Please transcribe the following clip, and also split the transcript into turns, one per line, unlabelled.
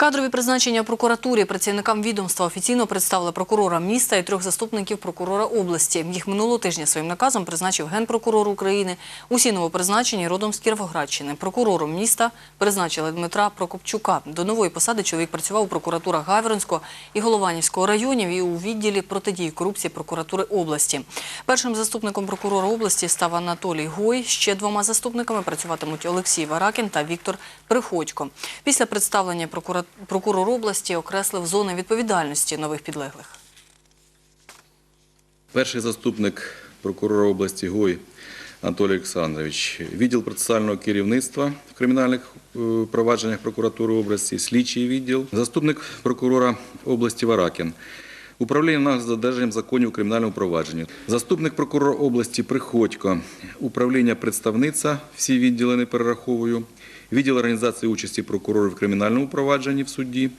Кадрові призначення прокуратурі працівникам відомства офіційно представили прокурора міста і трьох заступників прокурора області. Їх минулого тижня своїм наказом призначив генпрокурор України. Усі новопризначені родом з Кіровоградщини. Прокурором міста призначили Дмитра Прокопчука. До нової посади чоловік працював у прокуратурах Гаверинського і Голованівського районів і у відділі протидії корупції прокуратури області. Першим заступником прокурора області став Анатолій Гой. Ще двома заступниками працюватимуть Олексій Варакін та Віктор Приходько. Після представлення прокура- прокурор області окреслив зони відповідальності нових підлеглих.
Перший заступник прокурора області Гой Анатолій Олександрович, відділ процесуального керівництва в кримінальних е, провадженнях прокуратури області, слідчий відділ, заступник прокурора області Варакін. Управління нагляду за додержанням законів у кримінальному провадженні. Заступник прокурора області Приходько, управління представниця, всі відділи не перераховую, відділ організації участі прокурорів в кримінальному провадженні в суді,